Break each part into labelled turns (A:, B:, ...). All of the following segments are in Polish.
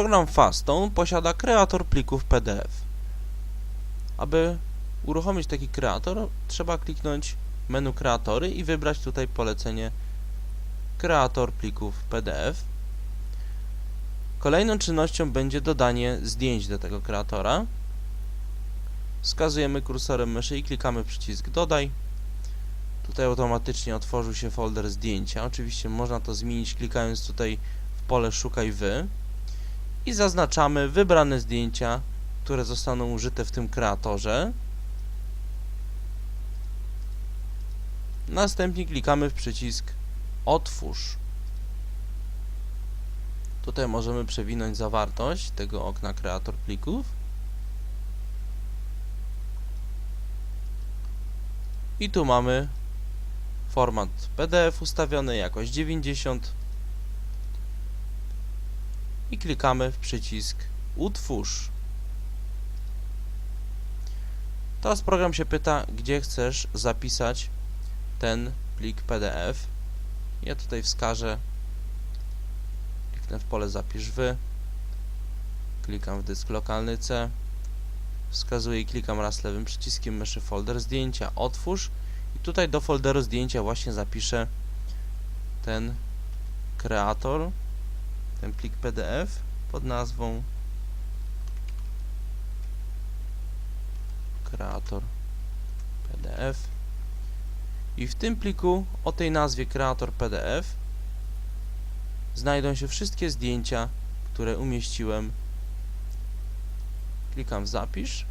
A: Program Fastone posiada kreator plików PDF. Aby uruchomić taki kreator, trzeba kliknąć menu kreatory i wybrać tutaj polecenie kreator plików PDF. Kolejną czynnością będzie dodanie zdjęć do tego kreatora. Wskazujemy kursorem myszy i klikamy przycisk dodaj. Tutaj automatycznie otworzył się folder zdjęcia. Oczywiście można to zmienić klikając tutaj w pole szukaj wy i zaznaczamy wybrane zdjęcia, które zostaną użyte w tym kreatorze. Następnie klikamy w przycisk Otwórz. Tutaj możemy przewinąć zawartość tego okna kreator plików. I tu mamy format PDF ustawiony, jakość 90 i klikamy w przycisk Utwórz. Teraz program się pyta, gdzie chcesz zapisać ten plik PDF. Ja tutaj wskażę, kliknę w pole Zapisz wy, klikam w dysk lokalny C, wskazuję i klikam raz lewym przyciskiem myszy folder zdjęcia, otwórz. I tutaj do folderu zdjęcia właśnie zapiszę ten kreator, ten plik PDF pod nazwą kreator PDF i w tym pliku o tej nazwie kreator PDF znajdą się wszystkie zdjęcia, które umieściłem. Klikam zapisz.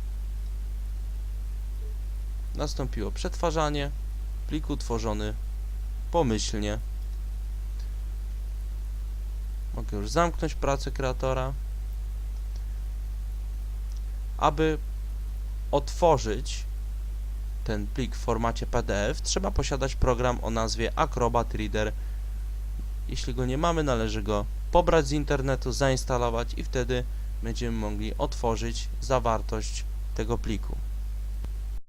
A: Nastąpiło przetwarzanie. Plik utworzony pomyślnie. Mogę już zamknąć pracę kreatora. Aby otworzyć ten plik w formacie PDF, trzeba posiadać program o nazwie Acrobat Reader. Jeśli go nie mamy, należy go pobrać z internetu, zainstalować i wtedy będziemy mogli otworzyć zawartość tego pliku.